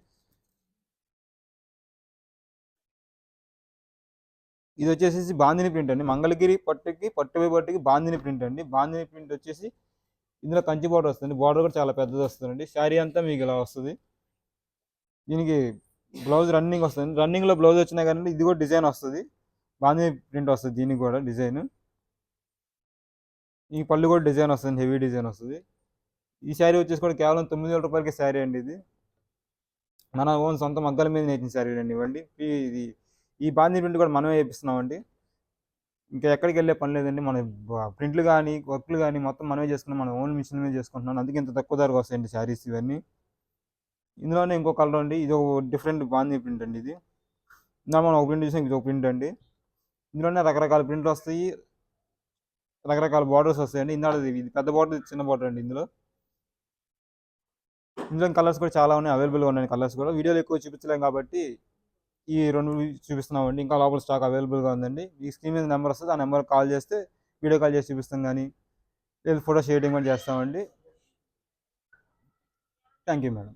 ఇది వచ్చేసి బాందిని ప్రింట్ అండి. మంగళగిరి పట్టుకి పట్టుపై పట్టుకి బాందిని ప్రింట్ అండి. బాందిని ప్రింట్ వచ్చేసి ఇందులో కంచి బార్డర్ వస్తుంది. బార్డర్ కూడా చాలా పెద్దది వస్తుందండి. శారీ అంతా మీకు ఇలా వస్తుంది. దీనికి బ్లౌజ్ రన్నింగ్ వస్తుంది. రన్నింగ్లో బ్లౌజ్ వచ్చినా కానీ ఇది కూడా డిజైన్ వస్తుంది. బాందిని ప్రింట్ వస్తుంది దీనికి కూడా డిజైన్ ఈ పళ్ళు కూడా డిజైన్ వస్తుంది. హెవీ డిజైన్ వస్తుంది. ఈ శారీ వచ్చేసి కూడా కేవలం తొమ్మిది వేల రూపాయలకి శారీ అండి ఇది. మన ఓన్ సొంత మగ్గల మీద నేర్చిన శారీ అండి ఇవ్వండి. ఇది ఈ బాందీ ప్రింట్ కూడా మనమే వేపిస్తున్నామండి. ఇంకా ఎక్కడికి వెళ్ళే పని లేదండి. మన ప్రింట్లు కానీ వర్క్లు కానీ మొత్తం మనమే చేసుకున్నాం. మన ఓన్ మిషన్ మీద చేసుకుంటున్నాం. అందుకే ఇంత తక్కువ ధరకు వస్తాయండి శారీస్ ఇవన్నీ. ఇందులోనే ఇంకో కలర్ అండి. ఇది ఒక డిఫరెంట్ బాందీ ప్రింట్ అండి ఇది. ఇందులో మనం ఒక ప్రింట్ చూసాం. ఇది ఒక ప్రింట్ అండి. ఇందులోనే రకరకాల ప్రింట్లు వస్తాయి. రకరకాల బార్డర్స్ వస్తాయండి. ఇందులో ఇది ఇది పెద్ద బార్డర్ చిన్న బార్డర్ అండి ఇందులో. ఇందులో కలర్స్ కూడా చాలా ఉన్నాయి. అవైలబుల్గా ఉన్నాయి కలర్స్ కూడా. వీడియోలో ఎక్కువ చూపించలేం కాబట్టి ఈ రెండు చూపిస్తున్నామండి. ఇంకా లోపల స్టాక్ అవైలబుల్గా ఉందండి. ఈ స్క్రీన్ మీద నెంబర్ వస్తుంది. ఆ నెంబర్ కాల్ చేస్తే వీడియో కాల్ చేసి చూపిస్తాం కానీ లేదు ఫోటో షేడింగ్ కూడా చేస్తామండి. Thank you madam